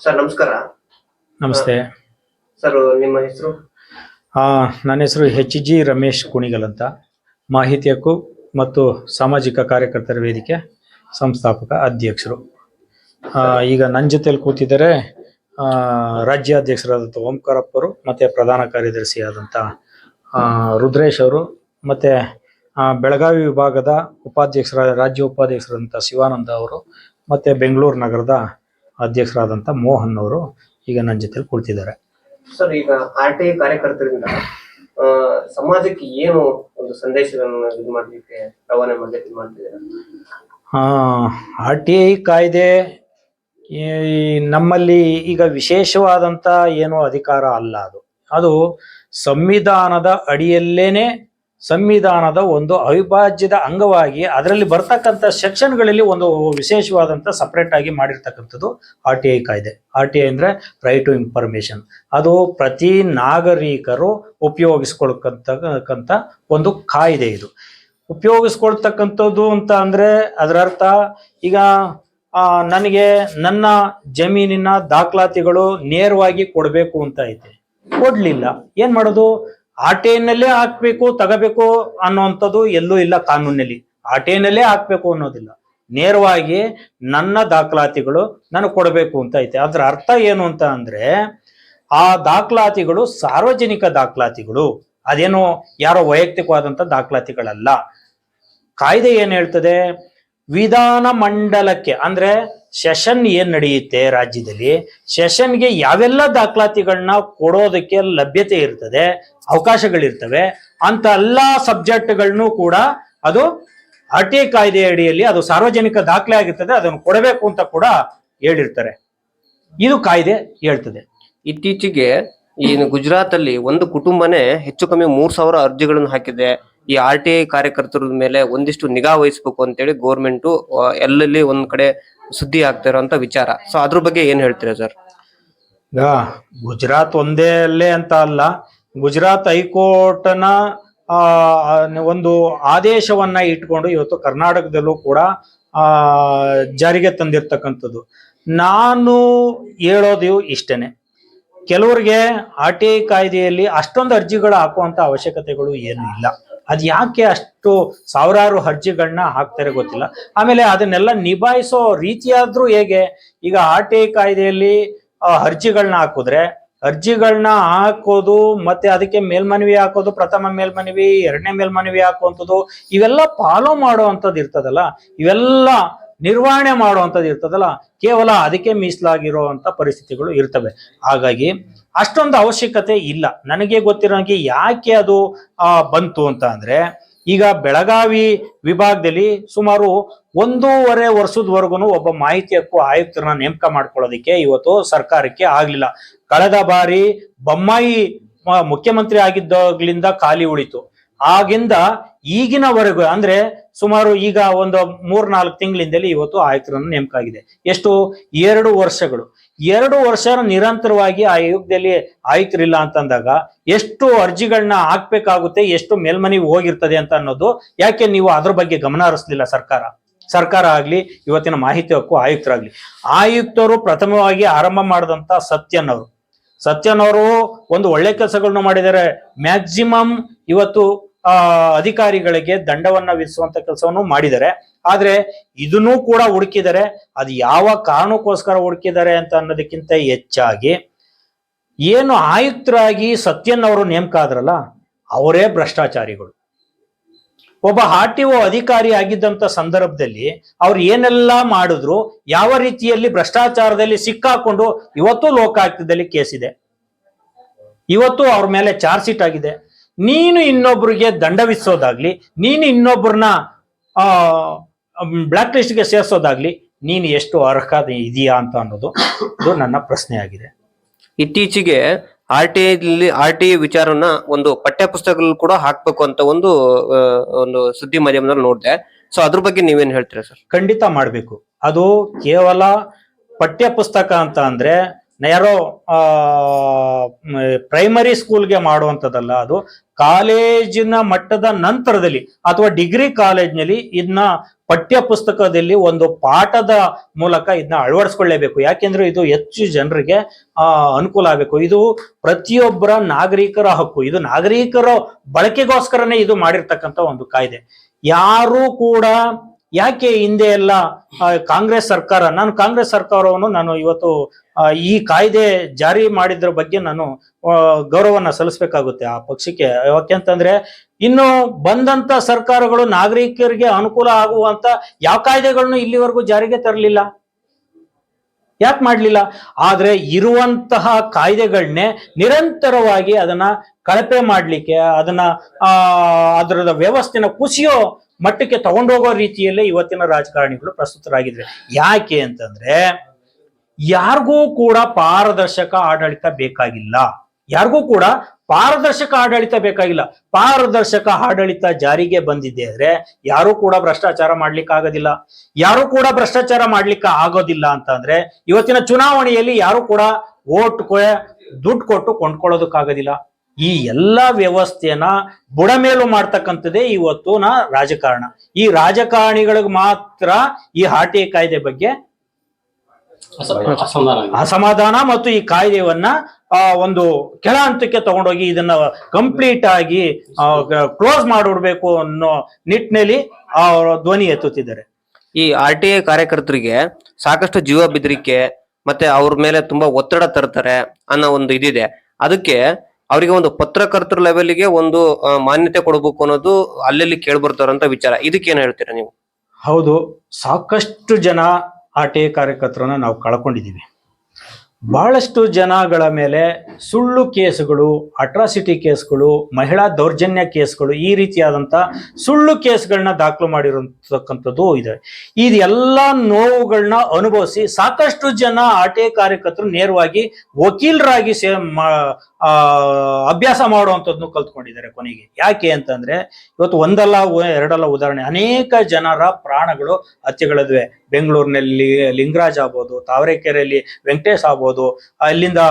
Sir ನಮಸ್ಕಾರ. ನಮಸ್ತೆ. Sir ನಿಮ್ಮ ಹೆಸರು? ನನ್ನ ಹೆಸರು ಎಚ್ ಜಿ ರಮೇಶ್ ಕುಣಿಗಲ್ ಅಂತ. ಮಾಹಿತಿ ಹಕ್ಕು ಮತ್ತು ಸಾಮಾಜಿಕ ಕಾರ್ಯಕರ್ತರ ವೇದಿಕೆ ಸಂಸ್ಥಾಪಕ ಅಧ್ಯಕ್ಷರು. ಈಗ ನನ್ನ ಜೊತೆಯಲ್ಲಿ ಕೂತಿದ್ದಾರೆ ಆ, ರಾಜ್ಯಾಧ್ಯಕ್ಷರಾದಂಥ ಓಂಕಾರಪ್ಪರು ಮತ್ತು ಪ್ರಧಾನ ಕಾರ್ಯದರ್ಶಿಯಾದಂಥ ರುದ್ರೇಶ್ ಅವರು ಮತ್ತು ಬೆಳಗಾವಿ ವಿಭಾಗದ ಉಪಾಧ್ಯಕ್ಷರ ರಾಜ್ಯ ಉಪಾಧ್ಯಕ್ಷರಾದಂಥ ಶಿವಾನಂದ ಅವರು ಮತ್ತು ಬೆಂಗಳೂರು ನಗರದ ಅಧ್ಯಕ್ಷರಾದಂಥ ಮೋಹನ್ ಅವರು ಈಗ ನನ್ನ ಜೊತೆಲಿ ಕುಳಿತಿದ್ದಾರೆ. ಸರ್ ಈಗ ಆರ್ ಟಿ ಐ ಕಾರ್ಯಕರ್ತರಿಂದ ಸಮಾಜಕ್ಕೆ ಏನು ಒಂದು ಸಂದೇಶವನ್ನು ಇದು ಮಾಡಲಿಕ್ಕೆ ರವಾನೆ ಮಾಡ್ಲಿಕ್ಕೆ ಇದು ಮಾಡ್ತಿದ್ದೀರಾ? ಆರ್ ಟಿ ಐ ಕಾಯ್ದೆ ಈ ನಮ್ಮಲ್ಲಿ ಈಗ ವಿಶೇಷವಾದಂಥ ಏನು ಅಧಿಕಾರ ಅಲ್ಲ ಅದು. ಅದು ಸಂವಿಧಾನದ ಅಡಿಯಲ್ಲೇನೆ ಸಂವಿಧಾನದ ಒಂದು ಅವಿಭಾಜ್ಯದ ಅಂಗವಾಗಿ ಅದರಲ್ಲಿ ಬರ್ತಕ್ಕಂಥ ಸೆಕ್ಷನ್ಗಳಲ್ಲಿ ಒಂದು ವಿಶೇಷವಾದಂಥ ಸಪ್ರೇಟ್ ಆಗಿ ಮಾಡಿರ್ತಕ್ಕಂಥದ್ದು ಆರ್ ಟಿ ಐ ಕಾಯ್ದೆ. ಆರ್ ಟಿ ಐ ಅಂದರೆ ರೈಟ್ ಟು ಇನ್ಫಾರ್ಮೇಷನ್ ಅದು ಪ್ರತಿ ನಾಗರಿಕರು ಉಪಯೋಗಿಸ್ಕೊಳ್ಕಂತಕ್ಕಂಥ ಒಂದು ಕಾಯ್ದೆ ಇದು. ಉಪಯೋಗಿಸ್ಕೊಳ್ತಕ್ಕಂಥದ್ದು ಅಂತ ಅಂದ್ರೆ ಅದರ ಅರ್ಥ ಈಗ ನನಗೆ ನನ್ನ ಜಮೀನಿನ ದಾಖಲಾತಿಗಳು ನೇರವಾಗಿ ಕೊಡಬೇಕು ಅಂತ ಐತೆ. ಕೊಡಲಿಲ್ಲ. ಏನ್ ಮಾಡೋದು? ಐನಲ್ಲೇ ಹಾಕ್ಬೇಕು, ತಗಬೇಕು ಅನ್ನುವಂಥದ್ದು ಎಲ್ಲೂ ಇಲ್ಲ ಕಾನೂನಲ್ಲಿ ಆಟೆಯಲ್ಲೇ ಹಾಕ್ಬೇಕು ಅನ್ನೋದಿಲ್ಲ. ನೇರವಾಗಿ ನನ್ನ ದಾಖಲಾತಿಗಳು ನನಗೆ ಕೊಡಬೇಕು ಅಂತ ಐತೆ. ಅದರ ಅರ್ಥ ಏನು ಅಂತ ಅಂದ್ರೆ, ಆ ದಾಖಲಾತಿಗಳು ಸಾರ್ವಜನಿಕ ದಾಖಲಾತಿಗಳು. ಅದೇನೋ ಯಾರೋ ವೈಯಕ್ತಿಕವಾದಂಥ ದಾಖಲಾತಿಗಳಲ್ಲ. ಕಾಯ್ದೆ ಏನ್ ಹೇಳ್ತದೆ? ವಿಧಾನ ಮಂಡಲಕ್ಕೆ ಅಂದ್ರೆ ಸೆಷನ್ ಏನ್ ನಡೆಯುತ್ತೆ ರಾಜ್ಯದಲ್ಲಿ? ಸೆಷನ್ಗೆ ಯಾವೆಲ್ಲ ದಾಖಲಾತಿಗಳನ್ನ ಕೊಡೋದಕ್ಕೆ ಲಭ್ಯತೆ ಇರ್ತದೆ, ಅವಕಾಶಗಳಿರ್ತವೆ, ಅಂತ ಎಲ್ಲಾ ಸಬ್ಜೆಕ್ಟ್ಗಳನ್ನು ಕೂಡ ಅದು ಆರ್ ಟಿ ಕಾಯ್ದೆ ಅಡಿಯಲ್ಲಿ ಅದು ಸಾರ್ವಜನಿಕ ದಾಖಲೆ ಆಗಿರ್ತದೆ, ಅದನ್ನು ಕೊಡಬೇಕು ಅಂತ ಕೂಡ ಹೇಳಿರ್ತಾರೆ. ಇದು ಕಾಯ್ದೆ ಹೇಳ್ತದೆ. ಇತ್ತೀಚೆಗೆ ಈ ಗುಜರಾತ್ ಅಲ್ಲಿ ಒಂದು ಕುಟುಂಬನೇ ಹೆಚ್ಚು ಕಮ್ಮಿ ಮೂರ್ ಸಾವಿರ ಅರ್ಜಿಗಳನ್ನು ಹಾಕಿದೆ. ಈ ಆರ್ ಟಿ ಐ ಕಾರ್ಯಕರ್ತರ ಮೇಲೆ ಒಂದಿಷ್ಟು ನಿಗಾ ವಹಿಸಬೇಕು ಅಂತೇಳಿ ಗೌರ್ಮೆಂಟ್ ಎಲ್ಲೆಲ್ಲಿ ಒಂದ್ ಕಡೆ ಸುದ್ದಿ ಆಗ್ತಾ ಇರೋಂತ ವಿಚಾರ. ಸೊ ಅದ್ರ ಬಗ್ಗೆ ಏನ್ ಹೇಳ್ತೀರಾ ಸರ್ ಗುಜರಾತ್ ಒಂದೇ ಅಲ್ಲೇ ಅಂತ ಅಲ್ಲ. ಗುಜರಾತ್ ಹೈಕೋರ್ಟ್ನ ಒಂದು ಆದೇಶವನ್ನ ಇಟ್ಕೊಂಡು ಇವತ್ತು ಕರ್ನಾಟಕದಲ್ಲೂ ಕೂಡ ಜಾರಿಗೆ ತಂದಿರ್ತಕ್ಕಂಥದ್ದು. ನಾನು ಹೇಳೋದು ಇಷ್ಟೇನೆ. ಕೆಲವರಿಗೆ ಆರ್ ಟಿ ಐ ಕಾಯ್ದೆಯಲ್ಲಿ ಅಷ್ಟೊಂದು ಅರ್ಜಿಗಳು ಹಾಕುವಂತ ಅವಶ್ಯಕತೆಗಳು ಏನು ಇಲ್ಲ. ಅದ್ ಯಾಕೆ ಅಷ್ಟು ಸಾವಿರಾರು ಅರ್ಜಿಗಳನ್ನ ಹಾಕ್ತಾರೆ ಗೊತ್ತಿಲ್ಲ. ಆಮೇಲೆ ಅದನ್ನೆಲ್ಲ ನಿಭಾಯಿಸೋ ರೀತಿಯಾದ್ರೂ ಹೇಗೆ? ಈಗ ಆರ್ ಟಿ ಐ ಕಾಯ್ದೆಯಲ್ಲಿ ಅರ್ಜಿಗಳನ್ನ ಹಾಕಿದ್ರೆ ಅರ್ಜಿಗಳನ್ನ ಹಾಕೋದು ಮತ್ತೆ ಅದಕ್ಕೆ ಮೇಲ್ಮನವಿ ಹಾಕೋದು, ಪ್ರಥಮ ಮೇಲ್ಮನವಿ, ಎರಡನೇ ಮೇಲ್ಮನವಿ ಹಾಕುವಂಥದ್ದು, ಇವೆಲ್ಲ ಫಾಲೋ ಮಾಡುವಂಥದ್ದು ಇರ್ತದಲ್ಲ? ಇವೆಲ್ಲ ನಿರ್ವಹಣೆ ಮಾಡುವಂಥದ್ದು ಇರ್ತದಲ್ಲ? ಕೇವಲ ಅದಕ್ಕೆ ಮೀಸಲಾಗಿರುವಂಥ ಪರಿಸ್ಥಿತಿಗಳು ಇರ್ತವೆ. ಹಾಗಾಗಿ ಅಷ್ಟೊಂದು ಅವಶ್ಯಕತೆ ಇಲ್ಲ. ನನಗೆ ಗೊತ್ತಿರೋಂಗೆ ಯಾಕೆ ಅದು ಬಂತು ಅಂತ ಅಂದ್ರೆ, ಈಗ ಬೆಳಗಾವಿ ವಿಭಾಗದಲ್ಲಿ ಸುಮಾರು ಒಂದೂವರೆ ವರ್ಷದವರೆಗೂ ಒಬ್ಬ ಮಾಹಿತಿ ಹಕ್ಕು ಆಯುಕ್ತರನ್ನ ನೇಮಕ ಮಾಡ್ಕೊಳ್ಳೋದಕ್ಕೆ ಇವತ್ತು ಸರ್ಕಾರಕ್ಕೆ ಆಗ್ಲಿಲ್ಲ. ಕಳೆದ ಬಾರಿ ಬೊಮ್ಮಾಯಿ ಮುಖ್ಯಮಂತ್ರಿ ಆಗಿದ್ದಾಗ್ಲಿಂದ ಖಾಲಿ ಉಳಿತು. ಆಗಿಂದ ಈಗಿನವರೆಗೂ ಅಂದ್ರೆ ಸುಮಾರು ಈಗ ಒಂದು ಮೂರ್ನಾಲ್ಕು ತಿಂಗಳಿಂದಲೇ ಇವತ್ತು ಆಯುಕ್ತರನ್ನು ನೇಮಕ ಆಗಿದೆ. ಎಷ್ಟು? ಎರಡು ವರ್ಷಗಳು. ಎರಡು ವರ್ಷ ನಿರಂತರವಾಗಿ ಆ ಆಯೋಗದಲ್ಲಿ ಆಯುಕ್ತರಿಲ್ಲ ಅಂತಂದಾಗ ಎಷ್ಟು ಅರ್ಜಿಗಳನ್ನ ಹಾಕ್ಬೇಕಾಗುತ್ತೆ, ಎಷ್ಟು ಮೇಲ್ಮನೆಗೆ ಹೋಗಿರ್ತದೆ ಅಂತ ಅನ್ನೋದು ಯಾಕೆ ನೀವು ಅದ್ರ ಬಗ್ಗೆ ಗಮನ ಹರಿಸ್ಲಿಲ್ಲ ಸರ್ಕಾರ? ಸರ್ಕಾರ ಆಗ್ಲಿ, ಇವತ್ತಿನ ಮಾಹಿತಿ ಹಕ್ಕು ಆಯುಕ್ತರಾಗ್ಲಿ. ಆಯುಕ್ತರು ಪ್ರಥಮವಾಗಿ ಆರಂಭ ಮಾಡಿದಂತ ಸತ್ಯನವರು. ಸತ್ಯನವರು ಒಂದು ಒಳ್ಳೆ ಕೆಲಸಗಳನ್ನ ಮಾಡಿದರೆ ಮ್ಯಾಕ್ಸಿಮಮ್ ಇವತ್ತು ಅಧಿಕಾರಿಗಳಿಗೆ ದಂಡವನ್ನ ವಿಧಿಸುವಂತ ಕೆಲಸವನ್ನು ಮಾಡಿದ್ದಾರೆ. ಆದ್ರೆ ಇದನ್ನೂ ಕೂಡ ಹುಡುಕಿದರೆ, ಅದು ಯಾವ ಕಾರಣಕ್ಕೋಸ್ಕರ ಹುಡುಕಿದ್ದಾರೆ ಅಂತ ಅನ್ನೋದಕ್ಕಿಂತ ಹೆಚ್ಚಾಗಿ ಏನು ಆಯುಕ್ತರಾಗಿ ಸತ್ಯನ್ ಅವರು ನೇಮಕ ಆದ್ರಲ್ಲ, ಅವರೇ ಭ್ರಷ್ಟಾಚಾರಿಗಳು. ಒಬ್ಬ ಆರ್ ಟಿ ಒ ಅಧಿಕಾರಿ ಆಗಿದ್ದಂತ ಸಂದರ್ಭದಲ್ಲಿ ಅವ್ರು ಏನೆಲ್ಲ ಮಾಡಿದ್ರು, ಯಾವ ರೀತಿಯಲ್ಲಿ ಭ್ರಷ್ಟಾಚಾರದಲ್ಲಿ ಸಿಕ್ಕಾಕೊಂಡು ಇವತ್ತು ಲೋಕಾಯುಕ್ತದಲ್ಲಿ ಇದೆ. ಇವತ್ತು ಅವ್ರ ಮೇಲೆ ಚಾರ್ಜ್ ಶೀಟ್ ಆಗಿದೆ. ನೀನು ಇನ್ನೊಬ್ರಿಗೆ ದಂಡ ವಿಧಿಸೋದಾಗ್ಲಿ, ನೀನು ಇನ್ನೊಬ್ಬರನ್ನ ಆ ಬ್ಲಾಕ್ ಲಿಸ್ಟ್ಗೆ ಸೇರಿಸೋದಾಗ್ಲಿ ನೀನು ಎಷ್ಟು ಅರ್ಹತೆ ಇದೆಯಾ ಅಂತ ಅನ್ನೋದು ಇದು ನನ್ನ ಪ್ರಶ್ನೆ ಆಗಿದೆ ಇತ್ತೀಚೆಗೆ R T I R T I ವಿಚಾರನ ಒಂದು ಪಠ್ಯ ಪುಸ್ತಕಗಳು ಕೂಡ ಹಾಕ್ಬೇಕು ಅಂತ ಒಂದು ಒಂದು ಸುದ್ದಿ ಮಾಧ್ಯಮದಲ್ಲಿ ನೋಡಿದೆ. ಸೊ ಅದ್ರ ಬಗ್ಗೆ ನೀವೇನು ಹೇಳ್ತೀರಾ ಸರ್? ಖಂಡಿತ ಮಾಡಬೇಕು. ಅದು ಕೇವಲ ಪಠ್ಯ ಪುಸ್ತಕ ಅಂತ ಅಂದ್ರೆ ಯಾರೋ ಪ್ರೈಮರಿ ಸ್ಕೂಲ್ಗೆ ಮಾಡುವಂಥದ್ದಲ್ಲ ಅದು, ಕಾಲೇಜಿನ ಮಟ್ಟದ ನಂತರದಲ್ಲಿ ಅಥವಾ ಡಿಗ್ರಿ ಕಾಲೇಜ್ನಲ್ಲಿ ಇದನ್ನ ಪಠ್ಯ ಪುಸ್ತಕದಲ್ಲಿ ಒಂದು ಪಾಠದ ಮೂಲಕ ಇದನ್ನ ಅಳವಡಿಸ್ಕೊಳ್ಳೇಬೇಕು. ಯಾಕೆಂದ್ರೆ ಇದು ಹೆಚ್ಚು ಜನರಿಗೆ ಅನುಕೂಲ ಆಗಬೇಕು. ಇದು ಪ್ರತಿಯೊಬ್ಬರ ನಾಗರಿಕರ ಹಕ್ಕು. ಇದು ನಾಗರಿಕರ ಬಳಕೆಗೋಸ್ಕರನೇ ಇದು ಮಾಡಿರ್ತಕ್ಕಂಥ ಒಂದು ಕಾಯ್ದೆ. ಯಾರು ಕೂಡ ಯಾಕೆ ಹಿಂದೆ ಎಲ್ಲ ಕಾಂಗ್ರೆಸ್ ಸರ್ಕಾರ, ನಾನು ಕಾಂಗ್ರೆಸ್ ಸರ್ಕಾರವನ್ನು ನಾನು ಇವತ್ತು ಈ ಕಾಯ್ದೆ ಜಾರಿ ಮಾಡಿದ್ರ ಬಗ್ಗೆ ನಾನು ಗೌರವನ ಸಲ್ಲಿಸಬೇಕಾಗುತ್ತೆ ಆ ಪಕ್ಷಕ್ಕೆ. ಯಾಕೆಂತಂದ್ರೆ ಇನ್ನು ಬಂದಂತ ಸರ್ಕಾರಗಳು ನಾಗರಿಕರಿಗೆ ಅನುಕೂಲ ಆಗುವಂತ ಯಾವ ಕಾಯ್ದೆಗಳನ್ನು ಇಲ್ಲಿವರೆಗೂ ಜಾರಿಗೆ ತರಲಿಲ್ಲ. ಯಾಕೆ ಮಾಡ್ಲಿಲ್ಲ? ಆದ್ರೆ ಇರುವಂತಹ ಕಾಯ್ದೆಗಳನ್ನೇ ನಿರಂತರವಾಗಿ ಅದನ್ನ ಕಳಪೆ ಮಾಡ್ಲಿಕ್ಕೆ, ಅದನ್ನ ಅದರ ವ್ಯವಸ್ಥೆನ ಕುಸಿಯೋ ಮಟ್ಟಕ್ಕೆ ತಗೊಂಡೋಗೋ ರೀತಿಯಲ್ಲೇ ಇವತ್ತಿನ ರಾಜಕಾರಣಿಗಳು ಪ್ರಸ್ತುತರಾಗಿದ್ದಾರೆ. ಯಾಕೆ ಅಂತಂದ್ರೆ ಯಾರಿಗೂ ಕೂಡ ಪಾರದರ್ಶಕ ಆಡಳಿತ ಬೇಕಾಗಿಲ್ಲ. ಯಾರಿಗೂ ಕೂಡ ಪಾರದರ್ಶಕ ಆಡಳಿತ ಬೇಕಾಗಿಲ್ಲ. ಪಾರದರ್ಶಕ ಆಡಳಿತ ಜಾರಿಗೆ ಬಂದಿದೆ ಅಂದ್ರೆ ಯಾರು ಕೂಡ ಭ್ರಷ್ಟಾಚಾರ ಮಾಡ್ಲಿಕ್ಕೆ ಆಗೋದಿಲ್ಲ. ಯಾರು ಕೂಡ ಭ್ರಷ್ಟಾಚಾರ ಮಾಡ್ಲಿಕ್ಕೆ ಆಗೋದಿಲ್ಲ ಅಂತ ಅಂದ್ರೆ ಇವತ್ತಿನ ಚುನಾವಣೆಯಲ್ಲಿ ಯಾರು ಕೂಡ ಓಟ್ ದುಡ್ಡು ಕೊಟ್ಟು ಕೊಂಡ್ಕೊಳ್ಳೋದಕ್ಕಾಗೋದಿಲ್ಲ. ಈ ಎಲ್ಲಾ ವ್ಯವಸ್ಥೆಯನ್ನ ಬುಡಮೇಲು ಮಾಡ್ತಕ್ಕಂಥದ್ದೇ ಇವತ್ತು ನಾ ರಾಜಕಾರಣ. ಈ ರಾಜಕಾರಣಿಗಳಿಗೆ ಮಾತ್ರ ಈ ಆರ್ಟಿಐ ಕಾಯ್ದೆ ಬಗ್ಗೆ ಅಸ- ಅಸಮಾಧಾನ. ಮತ್ತು ಈ ಕಾಯ್ದೆಯನ್ನ ಆ, ಒಂದು ಕೆಳ ಹಂತಕ್ಕೆ ತಗೊಂಡೋಗಿ ಇದನ್ನ ಕಂಪ್ಲೀಟ್ ಆಗಿ ಕ್ಲೋಸ್ ಮಾಡಿಬಿಡ್ಬೇಕು ಅನ್ನೋ ನಿಟ್ಟಿನಲ್ಲಿ ಆ ಧ್ವನಿ ಎತ್ತುತ್ತಿದ್ದಾರೆ. ಈ ಆರ್ ಟಿ ಐ ಕಾರ್ಯಕರ್ತರಿಗೆ ಸಾಕಷ್ಟು ಜೀವ ಬೆದರಿಕೆ ಮತ್ತೆ ಅವ್ರ ಮೇಲೆ ತುಂಬಾ ಒತ್ತಡ ತರ್ತಾರೆ ಅನ್ನೋ ಒಂದು ಇದಿದೆ. ಅದಕ್ಕೆ ಅವರಿಗೆ ಒಂದು ಪತ್ರಕರ್ತರ ಲೆವೆಲ್ಗೆ ಒಂದು ಮಾನ್ಯತೆ ಕೊಡಬೇಕು ಅನ್ನೋದು ಅಲ್ಲಲ್ಲಿ ಕೇಳ್ಬರ್ತಾರಂತ ವಿಚಾರ. ಇದಕ್ಕೆ ಏನ್ ಹೇಳ್ತೀರಾ ನೀವು? ಹೌದು, ಸಾಕಷ್ಟು ಜನ ಆರ್ ಟಿ ಐ ಕಾರ್ಯಕರ್ತರನ್ನ ನಾವು ಕಳ್ಕೊಂಡಿದ್ದೀವಿ. ಬಹಳಷ್ಟು ಜನಗಳ ಮೇಲೆ ಸುಳ್ಳು ಕೇಸ್ಗಳು ಅಟ್ರಾಸಿಟಿ ಕೇಸ್ಗಳು, ಮಹಿಳಾ ದೌರ್ಜನ್ಯ ಕೇಸ್ಗಳು ಈ ರೀತಿಯಾದಂಥ ಸುಳ್ಳು ಕೇಸ್ಗಳನ್ನ ದಾಖಲು ಮಾಡಿರತಕ್ಕಂಥದ್ದು ಇದೆ. ಇದೆಲ್ಲ ನೋವುಗಳನ್ನ ಅನುಭವಿಸಿ ಸಾಕಷ್ಟು ಜನ ಆಟೆ ಕಾರ್ಯಕರ್ತರು ನೇರವಾಗಿ ವಕೀಲರಾಗಿ ಸೇ ಅಭ್ಯಾಸ ಮಾಡುವಂಥದ್ದನ್ನು ಕಲ್ತ್ಕೊಂಡಿದ್ದಾರೆ ಕೊನೆಗೆ. ಯಾಕೆ ಅಂತಂದ್ರೆ, ಇವತ್ತು ಒಂದಲ್ಲ ಎರಡಲ್ಲ ಉದಾಹರಣೆ. ಅನೇಕ ಜನರ ಪ್ರಾಣಗಳು ಹತ್ಯೆಗಳಿದ್ವೆ. ಬೆಂಗಳೂರಿನಲ್ಲಿ ಲಿಂಗರಾಜ್ ಆಗ್ಬೋದು, ತಾವರೆಕೆರೆಯಲ್ಲಿ ವೆಂಕಟೇಶ್ ಆಗ್ಬೋದು ಅಲ್ಲಿಂದ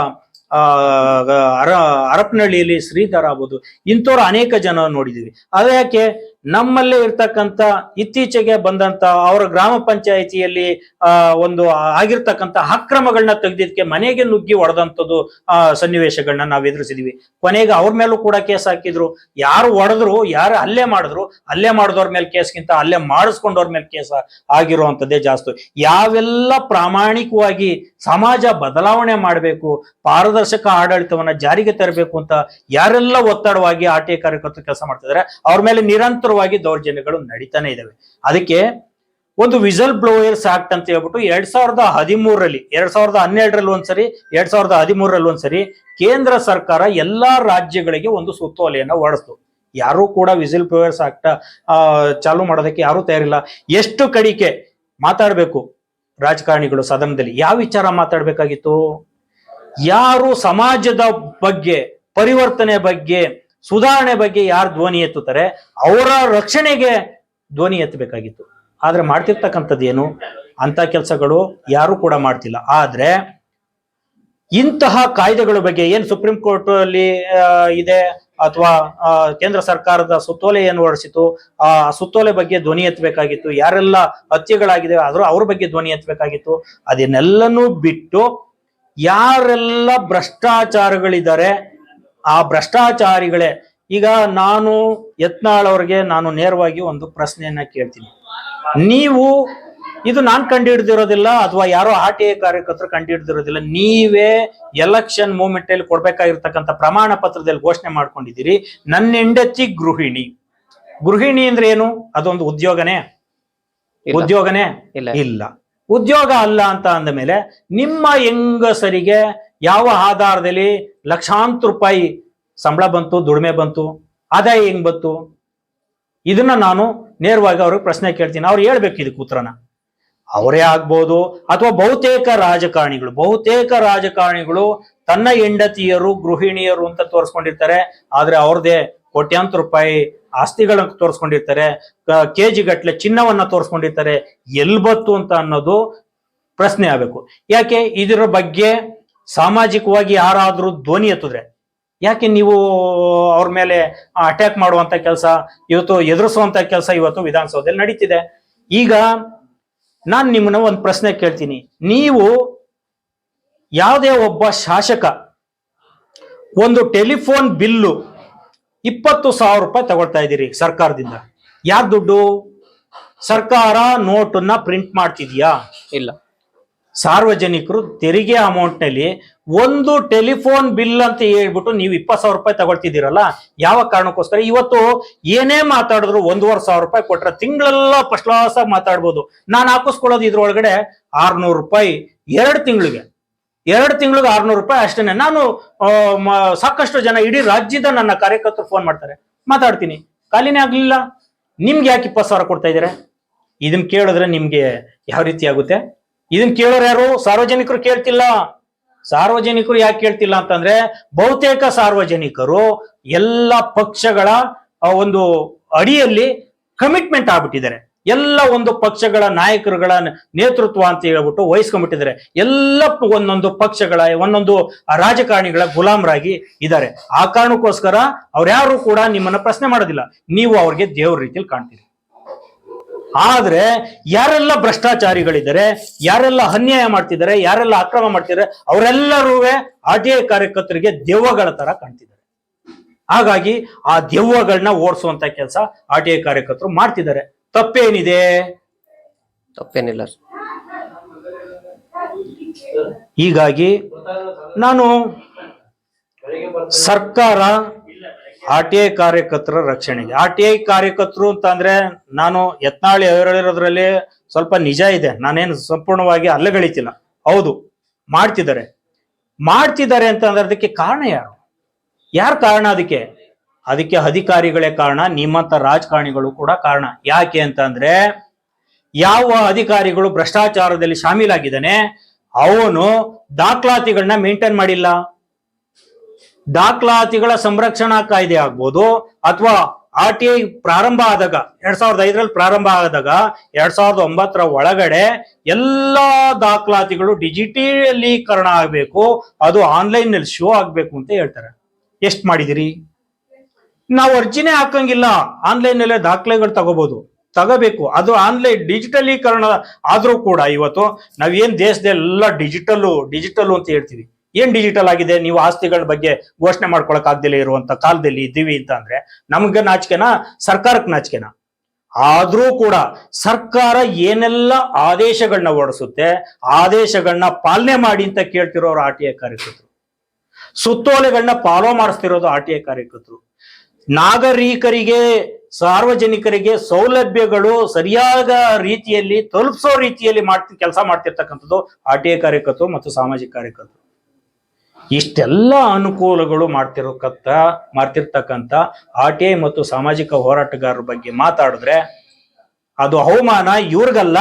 ಅರ ಹರಪನಹಳ್ಳಿಯಲ್ಲಿ ಶ್ರೀಧರ್ ಆಗ್ಬೋದು, ಇಂಥವ್ರು ಅನೇಕ ಜನ ನೋಡಿದೀವಿ. ಅದು ಯಾಕೆ ನಮ್ಮಲ್ಲೇ ಇರ್ತಕ್ಕಂಥ ಇತ್ತೀಚೆಗೆ ಬಂದಂತ ಅವರ ಗ್ರಾಮ ಪಂಚಾಯಿತಿಯಲ್ಲಿ, ಆ, ಒಂದು ಆಗಿರ್ತಕ್ಕಂಥ ಅಕ್ರಮಗಳನ್ನ ತೆಗೆದಿದ್ದಕ್ಕೆ ಮನೆಗೆ ನುಗ್ಗಿ ಹೊಡೆದಂಥದ್ದು ಆ, ಸನ್ನಿವೇಶಗಳನ್ನ ನಾವು ಎದುರಿಸಿದೀವಿ. ಕೊನೆಗೆ ಅವ್ರ ಮೇಲೂ ಕೂಡ ಕೇಸ್ ಹಾಕಿದ್ರು. ಯಾರು ಹೊಡೆದ್ರು ಯಾರು ಅಲ್ಲೇ ಮಾಡಿದ್ರು ಅಲ್ಲೇ ಮಾಡಿದವ್ರ ಮೇಲೆ ಕೇಸ್ಗಿಂತ ಅಲ್ಲೇ ಮಾಡಿಸ್ಕೊಂಡವ್ರ ಮೇಲೆ ಕೇಸ್ ಆಗಿರುವಂತದ್ದೇ ಜಾಸ್ತಿ. ಯಾವೆಲ್ಲ ಪ್ರಾಮಾಣಿಕವಾಗಿ ಸಮಾಜ ಬದಲಾವಣೆ ಮಾಡಬೇಕು, ಪಾರದರ್ಶಕ ಆಡಳಿತವನ್ನ ಜಾರಿಗೆ ತರಬೇಕು ಅಂತ ಯಾರೆಲ್ಲ ಒತ್ತಡವಾಗಿ ಆರ್ ಟಿ ಕಾರ್ಯಕರ್ತರು ಕೆಲಸ ಮಾಡ್ತಿದ್ದಾರೆ ಅವ್ರ ಮೇಲೆ ನಿರಂತರವಾಗಿ ದೌರ್ಜನ್ಯಗಳು ನಡೀತಾನೆ ಇದಾವೆ. ಅದಕ್ಕೆ ಒಂದು ವಿಸಲ್ ಬ್ಲೋಯರ್ಸ್ ಆಕ್ಟ್ ಅಂತ ಹೇಳ್ಬಿಟ್ಟು ಎರಡ್ ಸಾವಿರದ ಹದಿಮೂರರಲ್ಲಿ, ಎರಡ್ ಸಾವಿರದ ಹನ್ನೆರಡರಲ್ಲಿ ಒಂದ್ಸರಿ, ಎರಡ್ ಸಾವಿರದ ಹದಿಮೂರರಲ್ಲಿ ಒಂದ್ಸರಿ ಕೇಂದ್ರ ಸರ್ಕಾರ ಎಲ್ಲಾ ರಾಜ್ಯಗಳಿಗೆ ಒಂದು ಸುತ್ತೋಲೆಯನ್ನ ಹೊರಡಿಸ್ತು. ಯಾರು ಕೂಡ ವಿಸಿಲ್ ಬ್ಲೋಯರ್ಸ್ ಆಕ್ಟ್ ಚಾಲು ಮಾಡೋದಕ್ಕೆ ಯಾರು ತಯಾರಿಲ್ಲ. ಎಷ್ಟು ಕಡಿಕೆ ಮಾತಾಡ್ಬೇಕು ರಾಜಕಾರಣಿಗಳು ಸದನದಲ್ಲಿ? ಯಾವ ವಿಚಾರ ಮಾತಾಡ್ಬೇಕಾಗಿತ್ತು? ಯಾರು ಸಮಾಜದ ಬಗ್ಗೆ, ಪರಿವರ್ತನೆ ಬಗ್ಗೆ ಸುಧಾರಣೆ ಬಗ್ಗೆ ಯಾರು ಧ್ವನಿ ಎತ್ತುತ್ತಾರೆ, ಅವರ ರಕ್ಷಣೆಗೆ ಧ್ವನಿ ಎತ್ತಬೇಕಾಗಿತ್ತು. ಆದ್ರೆ ಮಾಡ್ತಿರ್ತಕ್ಕಂಥದ್ದು ಏನು? ಅಂತ ಕೆಲಸಗಳು ಯಾರು ಕೂಡ ಮಾಡ್ತಿಲ್ಲ. ಆದ್ರೆ ಇಂತಹ ಕಾಯ್ದೆಗಳ ಬಗ್ಗೆ ಏನು ಸುಪ್ರೀಂ ಕೋರ್ಟ್ ಅಲ್ಲಿ ಇದೆ? ಅಥವಾ ಕೇಂದ್ರ ಸರ್ಕಾರದ ಸುತ್ತೋಲೆ ಏನು ಹೊರಡಿಸಿತು ಆ, ಸುತ್ತೋಲೆ ಬಗ್ಗೆ ಧ್ವನಿ ಎತ್ತಬೇಕಾಗಿತ್ತು. ಯಾರೆಲ್ಲ ಹತ್ಯೆಗಳಾಗಿದೆ, ಆದರೂ ಅವ್ರ ಬಗ್ಗೆ ಧ್ವನಿ ಎತ್ತಬೇಕಾಗಿತ್ತು. ಅದನ್ನೆಲ್ಲನೂ ಬಿಟ್ಟು ಯಾರೆಲ್ಲ ಭ್ರಷ್ಟಾಚಾರಗಳಿದ್ದಾರೆ ಆ ಭ್ರಷ್ಟಾಚಾರಿಗಳೇ ಈಗ ನಾನು ಯತ್ನಾಳ್ ಅವ್ರಿಗೆ ನಾನು ನೇರವಾಗಿ ಒಂದು ಪ್ರಶ್ನೆಯನ್ನ ಕೇಳ್ತೀನಿ. ನೀವು ಇದು ನಾನ್ ಕಂಡು ಹಿಡ್ದಿರೋದಿಲ್ಲ ಅಥವಾ ಯಾರೋ ಆರ್ ಟಿ ಐ ಕಾರ್ಯಕರ್ತರು ಕಂಡು ಹಿಡ್ದಿರೋದಿಲ್ಲ ನೀವೇ ಎಲೆಕ್ಷನ್ ಮೂಮೆಂಟ್ ಅಲ್ಲಿ ಕೊಡ್ಬೇಕಾಗಿರ್ತಕ್ಕಂಥ ಪ್ರಮಾಣ ಪತ್ರದಲ್ಲಿ ಘೋಷಣೆ ಮಾಡ್ಕೊಂಡಿದ್ದೀರಿ. ನನ್ನ ಹೆಂಡತಿ ಗೃಹಿಣಿ. ಗೃಹಿಣಿ ಅಂದ್ರೆ ಏನು? ಅದೊಂದು ಉದ್ಯೋಗನೇ? ಉದ್ಯೋಗನೇ? ಇಲ್ಲ. ಇಲ್ಲ. ಉದ್ಯೋಗ ಅಲ್ಲ ಅಂತ ಅಂದ ಮೇಲೆ ನಿಮ್ಮ ಹೆಂಗಸರಿಗೆ ಯಾವ ಆಧಾರದಲ್ಲಿ ಲಕ್ಷಾಂತರ ರೂಪಾಯಿ ಸಂಬಳ ಬಂತು, ದುಡಿಮೆ ಬಂತು, ಆದಾಯ ಹೆಂಗ್ ಬಂತು? ಇದನ್ನ ನಾನು ನೇರವಾಗಿ ಅವ್ರಿಗೆ ಪ್ರಶ್ನೆ ಕೇಳ್ತೀನಿ. ಅವ್ರು ಹೇಳ್ಬೇಕು ಇದಕ್ಕೆ ಉತ್ತರನ. ಅವರೇ ಆಗ್ಬೋದು ಅಥವಾ ಬಹುತೇಕ ರಾಜಕಾರಣಿಗಳು. ಬಹುತೇಕ ರಾಜಕಾರಣಿಗಳು ತನ್ನ ಹೆಂಡತಿಯರು, ಗೃಹಿಣಿಯರು ಅಂತ ತೋರಿಸ್ಕೊಂಡಿರ್ತಾರೆ. ಆದ್ರೆ ಅವ್ರದೇ ಕೋಟ್ಯಾಂತರ ರೂಪಾಯಿ ಆಸ್ತಿಗಳನ್ನು ತೋರಿಸ್ಕೊಂಡಿರ್ತಾರೆ. ಕೆ ಜಿ ಗಟ್ಲೆ ಚಿನ್ನವನ್ನ ತೋರಿಸ್ಕೊಂಡಿರ್ತಾರೆ. ಎಲ್ ಬತ್ತು ಅಂತ ಅನ್ನೋದು ಪ್ರಶ್ನೆ ಆಗಬೇಕು. ಯಾಕೆ? ಇದರ ಬಗ್ಗೆ ಸಾಮಾಜಿಕವಾಗಿ ಯಾರಾದ್ರೂ ಧ್ವನಿ ಎತ್ತಿದ್ರೆ, ಯಾಕೆ ನೀವು ಅವ್ರ ಮೇಲೆ ಅಟ್ಯಾಕ್ ಮಾಡುವಂತ ಕೆಲಸ, ಇವತ್ತು ಎದುರಿಸುವಂತ ಕೆಲಸ ಇವತ್ತು ವಿಧಾನಸೌಧದಲ್ಲಿ ನಡೀತಿದೆ. ಈಗ ನಾನು ನಿಮ್ಮನ್ನ ಒಂದು ಪ್ರಶ್ನೆ ಕೇಳ್ತೀನಿ. ನೀವು ಯಾವುದೇ ಒಬ್ಬ ಶಾಸಕ ಒಂದು ಟೆಲಿಫೋನ್ ಬಿಲ್ಲು ಇಪ್ಪತ್ತು ಸಾವಿರ ರೂಪಾಯಿ ತಗೊಳ್ತಾ ಇದ್ದೀರಿ ಸರ್ಕಾರದಿಂದ. ಯಾರ್ ದುಡ್ಡು? ಸರ್ಕಾರ ನೋಟನ್ನ ಪ್ರಿಂಟ್ ಮಾಡ್ತಿದ್ಯಾ? ಇಲ್ಲ. ಸಾರ್ವಜನಿಕರು ತೆರಿಗೆ ಅಮೌಂಟ್ನಲ್ಲಿ ಒಂದು ಟೆಲಿಫೋನ್ ಬಿಲ್ ಅಂತ ಹೇಳ್ಬಿಟ್ಟು ನೀವು ಇಪ್ಪತ್ತು ಸಾವಿರ ರೂಪಾಯಿ ತಗೊಳ್ತಿದ್ದೀರಲ್ಲ, ಯಾವ ಕಾರಣಕ್ಕೋಸ್ಕರ? ಇವತ್ತು ಏನೇ ಮಾತಾಡಿದ್ರು ಒಂದೂವರೆ ಸಾವಿರ ರೂಪಾಯಿ ಕೊಟ್ರೆ ತಿಂಗಳೆಲ್ಲ ಫಸ್ಟ್ ಕ್ಲಾಸ್ ಆಗಿ ಮಾತಾಡ್ಬೋದು. ನಾನು ಹಾಕಿಸ್ಕೊಳ್ಳೋದು ಇದ್ರೊಳಗಡೆ ಆರ್ನೂರು ರೂಪಾಯಿ ಎರಡು ತಿಂಗಳಿಗೆ. ಎರಡು ತಿಂಗಳಿಗೆ ಆರ್ನೂರು ರೂಪಾಯಿ ಅಷ್ಟೇನೆ. ನಾನು ಸಾಕಷ್ಟು ಜನ ಇಡೀ ರಾಜ್ಯದ ನನ್ನ ಕಾರ್ಯಕರ್ತರು ಫೋನ್ ಮಾಡ್ತಾರೆ. ಮಾತಾಡ್ತೀನಿ. ಖಾಲಿನೇ ಆಗಲಿಲ್ಲ. ನಿಮ್ಗೆ ಯಾಕೆ ಇಪ್ಪತ್ತು ಸಾವಿರ ಕೊಡ್ತಾ ಇದ್ದಾರೆ? ಇದನ್ನ ಕೇಳಿದ್ರೆ ನಿಮಗೆ ಯಾವ ರೀತಿ ಆಗುತ್ತೆ? ಇದನ್ನ ಕೇಳೋರು ಯಾರು? ಸಾರ್ವಜನಿಕರು ಕೇಳ್ತಿಲ್ಲ. ಸಾರ್ವಜನಿಕರು ಯಾಕೆ ಕೇಳ್ತಿಲ್ಲ ಅಂತಂದ್ರೆ ಬಹುತೇಕ ಸಾರ್ವಜನಿಕರು ಎಲ್ಲ ಪಕ್ಷಗಳ ಒಂದು ಅಡಿಯಲ್ಲಿ ಕಮಿಟ್ಮೆಂಟ್ ಆಗ್ಬಿಟ್ಟಿದ್ದಾರೆ. ಎಲ್ಲ ಒಂದು ಪಕ್ಷಗಳ ನಾಯಕರುಗಳ ನೇತೃತ್ವ ಅಂತ ಹೇಳ್ಬಿಟ್ಟು ವಹಿಸ್ಕೊಂಡ್ಬಿಟ್ಟಿದ್ದಾರೆ. ಎಲ್ಲ ಒಂದೊಂದು ಪಕ್ಷಗಳ, ಒಂದೊಂದು ರಾಜಕಾರಣಿಗಳ ಗುಲಾಮರಾಗಿ ಇದ್ದಾರೆ. ಆ ಕಾರಣಕ್ಕೋಸ್ಕರ ಅವ್ರ್ಯಾರು ಕೂಡ ನಿಮ್ಮನ್ನ ಪ್ರಶ್ನೆ ಮಾಡೋದಿಲ್ಲ. ನೀವು ಅವ್ರಿಗೆ ದೇವ್ರ ರೀತಿಯಲ್ಲಿ ಕಾಣ್ತೀರಿ. ಆದ್ರೆ ಯಾರೆಲ್ಲ ಭ್ರಷ್ಟಾಚಾರಿಗಳಿದ್ದಾರೆ ಯಾರೆಲ್ಲ ಅನ್ಯಾಯ ಮಾಡ್ತಿದ್ದಾರೆ ಯಾರೆಲ್ಲ ಅಕ್ರಮ ಮಾಡ್ತಿದ್ದಾರೆ ಅವರೆಲ್ಲರೂ ಆರ್ ಟಿ ಐ ಕಾರ್ಯಕರ್ತರಿಗೆ ದೆವ್ವಗಳ ತರ ಕಾಣ್ತಿದ್ದಾರೆ. ಹಾಗಾಗಿ ಆ ದೆವ್ವಗಳನ್ನ ಓಡಿಸುವಂತ ಕೆಲಸ ಆರ್ ಟಿ ಐ ಕಾರ್ಯಕರ್ತರು ಮಾಡ್ತಿದ್ದಾರೆ. ತಪ್ಪೇನಿದೆ? ತಪ್ಪೇನಿಲ್ಲ ಹೀಗಾಗಿ ನಾನು ಸರ್ಕಾರ ಆರ್ ಟಿ ಐ ಕಾರ್ಯಕರ್ತರ ರಕ್ಷಣೆಗೆ ಆರ್ ಟಿ ಐ ಕಾರ್ಯಕರ್ತರು ಅಂತ ಅಂದ್ರೆ ನಾನು ಯತ್ನಾಳಿ ಹೇಳಿರೋದ್ರಲ್ಲಿ ಸ್ವಲ್ಪ ನಿಜ ಇದೆ. ನಾನೇನು ಸಂಪೂರ್ಣವಾಗಿ ಅಲ್ಲಗಳಿತಿಲ್ಲ. ಹೌದು, ಮಾಡ್ತಿದ್ದಾರೆ. ಮಾಡ್ತಿದ್ದಾರೆ ಅಂತ ಅಂದ್ರೆ ಅದಕ್ಕೆ ಕಾರಣ ಯಾರು? ಯಾರು ಕಾರಣ ಅದಕ್ಕೆ? ಅದಕ್ಕೆ ಅಧಿಕಾರಿಗಳೇ ಕಾರಣ. ನಿಮ್ಮಂತ ರಾಜಕಾರಣಿಗಳು ಕೂಡ ಕಾರಣ. ಯಾಕೆ ಅಂತ ಅಂದ್ರೆ ಯಾವ ಅಧಿಕಾರಿಗಳು ಭ್ರಷ್ಟಾಚಾರದಲ್ಲಿ ಶಾಮೀಲಾಗಿದ್ದಾನೆ, ಅವನು ದಾಖಲಾತಿಗಳನ್ನ ಮೇಂಟೈನ್ ಮಾಡಿಲ್ಲ. ದಾಖಲಾತಿಗಳ ಸಂರಕ್ಷಣಾ ಕಾಯ್ದೆ ಆಗ್ಬೋದು ಅಥವಾ ಆರ್ ಟಿ ಐ ಪ್ರಾರಂಭ ಆದಾಗ ಎರಡ್ ಸಾವಿರದ ಐದರಲ್ಲಿ ಪ್ರಾರಂಭ ಆದಾಗ ಎರಡ್ ಸಾವಿರದ ಒಂಬತ್ತರ ಒಳಗಡೆ ಎಲ್ಲಾ ದಾಖಲಾತಿಗಳು ಡಿಜಿಟಲೀಕರಣ ಆಗಬೇಕು, ಅದು ಆನ್ಲೈನ್ನಲ್ಲಿ ಶೋ ಆಗ್ಬೇಕು ಅಂತ ಹೇಳ್ತಾರೆ. ಎಷ್ಟ್ ಮಾಡಿದಿರಿ? ನಾವು ಅರ್ಜಿನೇ ಹಾಕಂಗಿಲ್ಲ. ಆನ್ಲೈನ್ ನಲ್ಲೇ ದಾಖಲೆಗಳು ತಗೋಬಹುದು ತಗೋಬೇಕು. ಅದು ಆನ್ಲೈನ್ ಡಿಜಿಟಲೀಕರಣ ಆದ್ರೂ ಕೂಡ ಇವತ್ತು ನಾವೇನ್ ದೇಶದೆಲ್ಲ ಡಿಜಿಟಲ್ ಡಿಜಿಟಲ್ ಅಂತ ಹೇಳ್ತೀವಿ. ಏನ್ ಡಿಜಿಟಲ್ ಆಗಿದೆ? ನೀವು ಆಸ್ತಿಗಳ ಬಗ್ಗೆ ಘೋಷಣೆ ಮಾಡ್ಕೊಳಕ್ ಆಗ್ದಿಲ್ಲ ಇರುವಂತ ಕಾಲದಲ್ಲಿ ಇದ್ದೀವಿ ಅಂತ ಅಂದ್ರೆ ನಮ್ಗೆ ನಾಚಿಕೆನಾ? ಸರ್ಕಾರಕ್ಕೆ ನಾಚಿಕೆನಾ? ಆದ್ರೂ ಕೂಡ ಸರ್ಕಾರ ಏನೆಲ್ಲ ಆದೇಶಗಳನ್ನ ಹೊರಡಿಸುತ್ತೆ ಆದೇಶಗಳನ್ನ ಪಾಲನೆ ಮಾಡಿ ಅಂತ ಕೇಳ್ತಿರೋರು ಆರ್ ಟಿ ಐ ಕಾರ್ಯಕರ್ತರು. ಸುತ್ತೋಲೆಗಳನ್ನ ಫಾಲೋ ಮಾಡಿಸ್ತಿರೋದು ಆರ್ ಟಿ ಐ ಕಾರ್ಯಕರ್ತರು. ನಾಗರಿಕರಿಗೆ, ಸಾರ್ವಜನಿಕರಿಗೆ ಸೌಲಭ್ಯಗಳು ಸರಿಯಾದ ರೀತಿಯಲ್ಲಿ, ತಲುಪಿಸೋ ರೀತಿಯಲ್ಲಿ ಮಾಡ್ತಿ, ಕೆಲಸ ಮಾಡ್ತಿರ್ತಕ್ಕಂಥದ್ದು ಆರ್ ಟಿ ಐ ಕಾರ್ಯಕರ್ತರು ಮತ್ತು ಸಾಮಾಜಿಕ ಕಾರ್ಯಕರ್ತರು. ಇಷ್ಟೆಲ್ಲ ಅನುಕೂಲಗಳು ಮಾಡ್ತಿರೋಕತ್ತ ಮಾಡ್ತಿರ್ತಕ್ಕಂಥ ಆರ್ ಟಿ ಐ ಮತ್ತು ಸಾಮಾಜಿಕ ಹೋರಾಟಗಾರರ ಬಗ್ಗೆ ಮಾತಾಡಿದ್ರೆ ಅದು ಅವಮಾನ ಇವ್ರಿಗಲ್ಲ.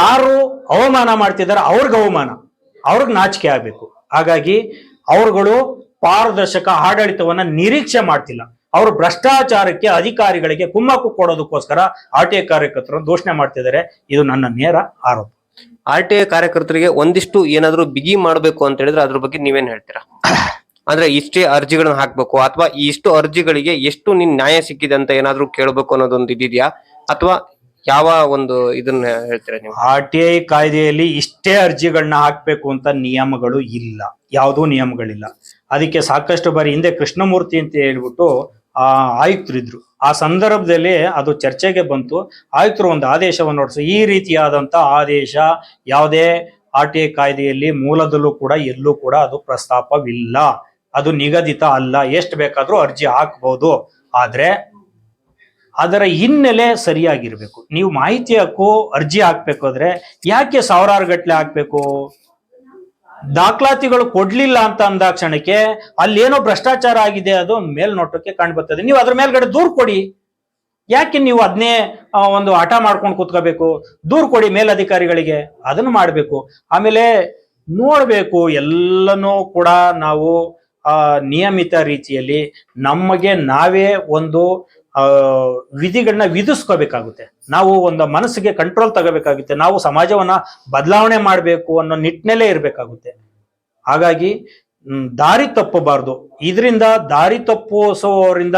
ಯಾರು ಅವಮಾನ ಮಾಡ್ತಿದ್ದಾರೆ ಅವ್ರಿಗೆ ಅವಮಾನ, ಅವ್ರಿಗೆ ನಾಚಿಕೆ ಆಗಬೇಕು. ಹಾಗಾಗಿ ಅವರುಗಳು ಪಾರದರ್ಶಕ ಆಡಳಿತವನ್ನ ನಿರೀಕ್ಷೆ ಮಾಡ್ತಿಲ್ಲ. ಅವರು ಭ್ರಷ್ಟಾಚಾರಕ್ಕೆ ಅಧಿಕಾರಿಗಳಿಗೆ ಕುಮ್ಮಕ್ಕು ಕೊಡೋದಕ್ಕೋಸ್ಕರ ಆರ್ ಟಿ ಐ ಕಾರ್ಯಕರ್ತರನ್ನು ದೂಷಣೆ ಮಾಡ್ತಿದ್ದಾರೆ. ಇದು ನನ್ನ ನೇರ ಆರೋಪ. ಆರ್ ಟಿ ಐ ಕಾರ್ಯಕರ್ತರಿಗೆ ಒಂದಿಷ್ಟು ಏನಾದರೂ ಬಿಗಿ ಮಾಡಬೇಕು ಅಂತ ಹೇಳಿದ್ರೆ ಅದ್ರ ಬಗ್ಗೆ ನೀವೇನ್ ಹೇಳ್ತೀರಾ? ಅಂದ್ರೆ ಇಷ್ಟೇ ಅರ್ಜಿಗಳನ್ನ ಹಾಕ್ಬೇಕು ಅಥವಾ ಇಷ್ಟು ಅರ್ಜಿಗಳಿಗೆ ಎಷ್ಟು ನಿನ್ ನ್ಯಾಯ ಸಿಕ್ಕಿದೆ ಅಂತ ಏನಾದ್ರೂ ಕೇಳ್ಬೇಕು ಅನ್ನೋದೊಂದು ಇದೆಯಾ ಅಥವಾ ಯಾವ ಒಂದು ಇದನ್ನ ಹೇಳ್ತೀರಾ ನೀವು? ಆರ್ ಟಿ ಐ ಕಾಯ್ದೆಯಲ್ಲಿ ಇಷ್ಟೇ ಅರ್ಜಿಗಳನ್ನ ಹಾಕ್ಬೇಕು ಅಂತ ನಿಯಮಗಳು ಇಲ್ಲ. ಯಾವುದೂ ನಿಯಮಗಳಿಲ್ಲ. ಅದಕ್ಕೆ ಸಾಕಷ್ಟು ಬಾರಿ ಹಿಂದೆ ಕೃಷ್ಣಮೂರ್ತಿ ಅಂತ ಹೇಳ್ಬಿಟ್ಟು ಆ ಆಯುಕ್ತರಿದ್ರು. ಆ ಸಂದರ್ಭದಲ್ಲಿ ಅದು ಚರ್ಚೆಗೆ ಬಂತು. ಆಯುಕ್ತರು ಒಂದು ಆದೇಶವನ್ನು ಹೊರಡಿಸಿ ಈ ರೀತಿಯಾದಂತ ಆದೇಶ ಯಾವುದೇ ಆರ್ ಟಿ ಐ ಕಾಯ್ದೆಯಲ್ಲಿ ಮೂಲದಲ್ಲೂ ಕೂಡ, ಎಲ್ಲೂ ಕೂಡ ಅದು ಪ್ರಸ್ತಾಪವಿಲ್ಲ. ಅದು ನಿಗದಿತ ಅಲ್ಲ. ಎಷ್ಟು ಬೇಕಾದರೂ ಅರ್ಜಿ ಹಾಕ್ಬೋದು. ಆದರೆ, ಅದರ ಹಿನ್ನೆಲೆ ಸರಿಯಾಗಿರ್ಬೇಕು. ನೀವು ಮಾಹಿತಿ ಹಕ್ಕು ಅರ್ಜಿ ಹಾಕ್ಬೇಕಾದ್ರೆ ಯಾಕೆ ಸಾವಿರಾರು ಗಟ್ಟಲೆ ಹಾಕ್ಬೇಕು? ದಾಖಲಾತಿಗಳು ಕೊಡ್ಲಿಲ್ಲ ಅಂತ ಅಂದಾಕ್ಷಣಕ್ಕೆ ಅಲ್ಲಿ ಏನೋ ಭ್ರಷ್ಟಾಚಾರ ಆಗಿದೆ, ಅದು ಮೇಲ್ನೋಟಕ್ಕೆ ಕಾಣ್ಬರ್ತದೆ ನೀವು ಅದ್ರ ಮೇಲ್ಗಡೆ ದೂರು ಕೊಡಿ. ಯಾಕೆ ನೀವು ಅದನ್ನೇ ಒಂದು ಹಠ ಮಾಡ್ಕೊಂಡು ಕೂತ್ಕೋಬೇಕು? ದೂರು ಕೊಡಿ ಮೇಲಧಿಕಾರಿಗಳಿಗೆ, ಅದನ್ನು ಮಾಡಬೇಕು. ಆಮೇಲೆ ನೋಡಬೇಕು, ಎಲ್ಲನೂ ಕೂಡ ನಾವು ನಿಯಮಿತ ರೀತಿಯಲ್ಲಿ ನಮಗೆ ನಾವೇ ಒಂದು ವಿಧಿಗಳನ್ನ ವಿಧಿಸ್ಕೋಬೇಕಾಗುತ್ತೆ. ನಾವು ಒಂದು ಮನಸ್ಸಿಗೆ ಕಂಟ್ರೋಲ್ ತಗೋಬೇಕಾಗುತ್ತೆ. ನಾವು ಸಮಾಜವನ್ನ ಬದಲಾವಣೆ ಮಾಡಬೇಕು ಅನ್ನೋ ನಿಟ್ಟಿನಲ್ಲೇ ಇರಬೇಕಾಗುತ್ತೆ. ಹಾಗಾಗಿ ದಾರಿ ತಪ್ಪಬಾರ್ದು. ಇದರಿಂದ ದಾರಿ ತಪ್ಪಿಸೋರಿಂದ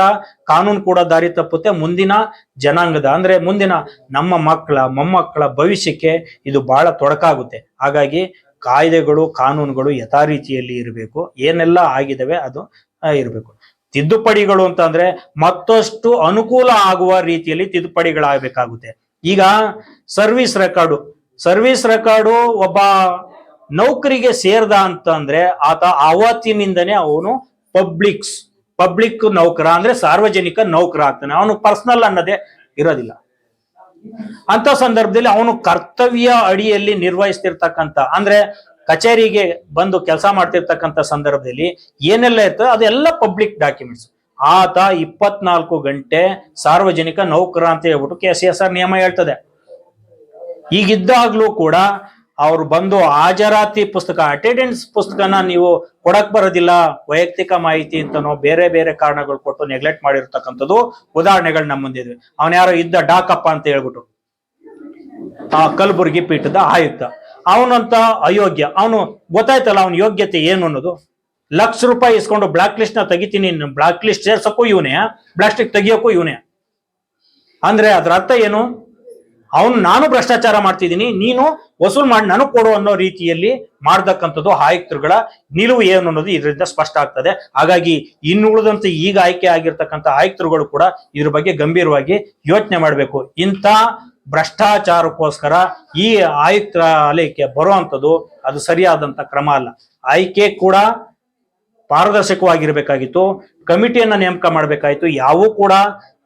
ಕಾನೂನು ಕೂಡ ದಾರಿ ತಪ್ಪುತ್ತೆ. ಮುಂದಿನ ಜನಾಂಗದ, ಅಂದ್ರೆ ಮುಂದಿನ ನಮ್ಮ ಮಕ್ಕಳ, ಮೊಮ್ಮಕ್ಕಳ ಭವಿಷ್ಯಕ್ಕೆ ಇದು ಬಹಳ ತೊಡಕಾಗುತ್ತೆ. ಹಾಗಾಗಿ, ಕಾಯ್ದೆಗಳು, ಕಾನೂನುಗಳು ಯಥಾರೀತಿಯಲ್ಲಿ ಇರಬೇಕು. ಏನೆಲ್ಲ ಆಗಿದವೆ ಅದು ಇರಬೇಕು. ತಿದ್ದುಪಡಿಗಳು ಅಂತ ಅಂದ್ರೆ ಮತ್ತಷ್ಟು ಅನುಕೂಲ ಆಗುವ ರೀತಿಯಲ್ಲಿ ತಿದ್ದುಪಡಿಗಳಾಗಬೇಕಾಗುತ್ತೆ. ಈಗ ಸರ್ವಿಸ್ ರೆಕಾರ್ಡು. ಸರ್ವಿಸ್ ರೆಕಾರ್ಡು ಒಬ್ಬ ನೌಕರಿಗೆ ಸೇರ್ದ ಅಂತಂದ್ರೆ ಆತ ಅವತ್ತಿನಿಂದನೇ ಅವನು ಪಬ್ಲಿಕ್ಸ್, ಪಬ್ಲಿಕ್ ನೌಕರ ಅಂದ್ರೆ ಸಾರ್ವಜನಿಕ ನೌಕರ ಆಗ್ತಾನೆ. ಅವನು ಪರ್ಸನಲ್ ಅನ್ನೋದೇ ಇರೋದಿಲ್ಲ. ಅಂತ ಸಂದರ್ಭದಲ್ಲಿ ಅವನು ಕರ್ತವ್ಯ ಅಡಿಯಲ್ಲಿ ನಿರ್ವಹಿಸ್ತಿರ್ತಕ್ಕಂಥ ಅಂದ್ರೆ ಕಚೇರಿಗೆ ಬಂದು ಕೆಲಸ ಮಾಡ್ತಿರ್ತಕ್ಕಂಥ ಸಂದರ್ಭದಲ್ಲಿ ಏನೆಲ್ಲ ಇರ್ತದೆ ಅದೆಲ್ಲ ಪಬ್ಲಿಕ್ ಡಾಕ್ಯುಮೆಂಟ್ಸ್ ಆತ ಇಪ್ಪತ್ನಾಲ್ಕು ಗಂಟೆ ಸಾರ್ವಜನಿಕ ನೌಕರ ಅಂತ ಹೇಳ್ಬಿಟ್ಟು ಕೆ ಸಿ ಎಸ್ ಆರ್ ನಿಯಮ ಹೇಳ್ತದೆ. ಈಗಿದ್ದಾಗ್ಲೂ ಕೂಡ ಅವ್ರು ಬಂದು ಹಾಜರಾತಿ ಪುಸ್ತಕ ಅಟೆಂಡೆನ್ಸ್ ಪುಸ್ತಕನ ನೀವು ಕೊಡಕ್ ಬರೋದಿಲ್ಲ, ವೈಯಕ್ತಿಕ ಮಾಹಿತಿ ಅಂತನೋ ಬೇರೆ ಬೇರೆ ಕಾರಣಗಳು ಕೊಟ್ಟು ನೆಗ್ಲೆಕ್ಟ್ ಮಾಡಿರ್ತಕ್ಕಂಥದ್ದು ಉದಾಹರಣೆಗಳು ನಮ್ಮ ಮುಂದಿದ್ವಿ ಅವನ ಯಾರೋ ಇದ್ದ ಡಾಕಪ್ಪ ಅಂತ ಹೇಳ್ಬಿಟ್ಟು, ಆ ಕಲಬುರಗಿ ಪೀಠದ ಆಯುಕ್ತ. ಅವನಂತ ಅಯೋಗ್ಯ. ಅವನು ಗೊತ್ತಾಯ್ತಲ್ಲ ಅವನ ಯೋಗ್ಯತೆ ಏನು ಅನ್ನೋದು? ಲಕ್ಷ ರೂಪಾಯಿ ಇಸ್ಕೊಂಡು ಬ್ಲಾಕ್ ಲಿಸ್ಟ್ನ ತೆಗಿತೀನಿ. ಬ್ಲಾಕ್ ಲಿಸ್ಟ್ ಸೇರ್ಸಕ್ಕೂ ಇವನೇ. ಬ್ಲಾಕ್ ಲಿಸ್ಟ್ ತೆಗಿಯೋಕ್ಕೂ ಇವನೇ. ಅಂದ್ರೆ ಅದ್ರ ಅರ್ಥ ಏನು? ಅವನು ನಾನು ಭ್ರಷ್ಟಾಚಾರ ಮಾಡ್ತಿದ್ದೀನಿ. ನೀನು ವಸೂಲ್ ಮಾಡಿ ನನಗೆ ಕೊಡು ಅನ್ನೋ ರೀತಿಯಲ್ಲಿ ಮಾಡ್ತಕ್ಕಂಥದ್ದು ಆಯುಕ್ತರುಗಳ ನಿಲುವು ಏನು ಅನ್ನೋದು ಇದರಿಂದ ಸ್ಪಷ್ಟ ಆಗ್ತದೆ. ಹಾಗಾಗಿ ಇನ್ನುಳಿದಂತೆ ಈಗ ಆಯ್ಕೆ ಆಗಿರ್ತಕ್ಕಂಥ ಆಯುಕ್ತರುಗಳು ಕೂಡ ಇದ್ರ ಬಗ್ಗೆ ಗಂಭೀರವಾಗಿ ಯೋಚನೆ ಮಾಡಬೇಕು. ಇಂಥ ಭ್ರಷ್ಟಾಚಾರಕ್ಕೋಸ್ಕರ ಈ ಆಯುಕ್ತಾಲಯಕ್ಕೆ ಬರುವಂಥದ್ದು ಅದು ಸರಿಯಾದಂತ ಕ್ರಮ ಅಲ್ಲ. ಆಯ್ಕೆ ಕೂಡ ಪಾರದರ್ಶಕವಾಗಿರ್ಬೇಕಾಗಿತ್ತು. ಕಮಿಟಿಯನ್ನ ನೇಮಕ ಮಾಡಬೇಕಾಯ್ತು. ಯಾವೂ ಕೂಡ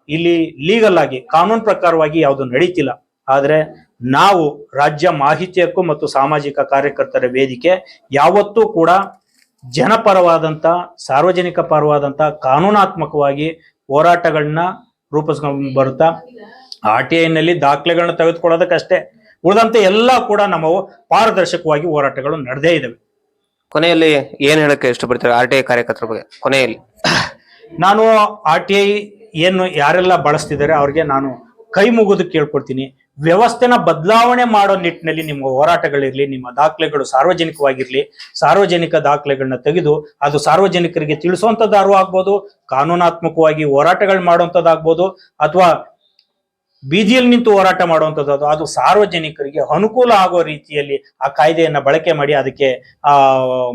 ಇಲ್ಲಿ ಲೀಗಲ್ ಆಗಿ, ಕಾನೂನು ಪ್ರಕಾರವಾಗಿ ಯಾವುದು ನಡೀತಿಲ್ಲ. ಆದರೆ ನಾವು ರಾಜ್ಯ ಮಾಹಿತಿಯಕ್ಕೂ ಮತ್ತು ಸಾಮಾಜಿಕ ಕಾರ್ಯಕರ್ತರ ವೇದಿಕೆ ಯಾವತ್ತೂ ಕೂಡ ಜನಪರವಾದಂತ ಸಾರ್ವಜನಿಕ ಪರವಾದಂತ ಕಾನೂನಾತ್ಮಕವಾಗಿ ಹೋರಾಟಗಳನ್ನ ರೂಪಿಸ್ಕೊಂಡು ಬರುತ್ತಾ? ಆರ್ ಟಿ ಐನಲ್ಲಿ ದಾಖಲೆಗಳನ್ನ ತೆಗೆದುಕೊಳ್ಳೋದಕ್ಕಷ್ಟೇ. ಉಳಿದಂತೆ ಎಲ್ಲ ಕೂಡ ನಮ್ಮ ಪಾರದರ್ಶಕವಾಗಿ ಹೋರಾಟಗಳು ನಡೆದೇ ಇದ್ದಾವೆ ಕೊನೆಯಲ್ಲಿ ಏನ್ ಹೇಳಕ್ಕೆ ಇಷ್ಟಪಡ್ತೀರಾ ಆರ್ ಟಿ ಐ ಕಾರ್ಯಕರ್ತರ ಬಗ್ಗೆ? ಕೊನೆಯಲ್ಲಿ. ನಾನು ಆರ್ ಟಿ ಐ ಏನು ಯಾರೆಲ್ಲ ಬಳಸ್ತಿದ್ದಾರೆ ಅವ್ರಿಗೆ ನಾನು ಕೈ ಮುಗಿದು ಕೇಳ್ಕೊಡ್ತೀನಿ. ವ್ಯವಸ್ಥೆನ ಬದಲಾವಣೆ ಮಾಡೋ ನಿಟ್ಟಿನಲ್ಲಿ ನಿಮ್ಮ ಹೋರಾಟಗಳಿರಲಿ ನಿಮ್ಮ ದಾಖಲೆಗಳು ಸಾರ್ವಜನಿಕವಾಗಿರಲಿ ಸಾರ್ವಜನಿಕ ದಾಖಲೆಗಳನ್ನ ತೆಗೆದು ಅದು ಸಾರ್ವಜನಿಕರಿಗೆ ತಿಳಿಸುವಂಥದ್ದಾರು ಆಗ್ಬೋದು ಕಾನೂನಾತ್ಮಕವಾಗಿ ಹೋರಾಟಗಳು ಮಾಡುವಂಥದ್ದಾಗ್ಬೋದು ಅಥವಾ ಬೀದಿಯಲ್ಲಿ ನಿಂತು ಹೋರಾಟ ಮಾಡುವಂಥದ್ದು ಅದು. ಸಾರ್ವಜನಿಕರಿಗೆ ಅನುಕೂಲ ಆಗೋ ರೀತಿಯಲ್ಲಿ ಆ ಕಾಯ್ದೆಯನ್ನ ಬಳಕೆ ಮಾಡಿ ಅದಕ್ಕೆ ಆ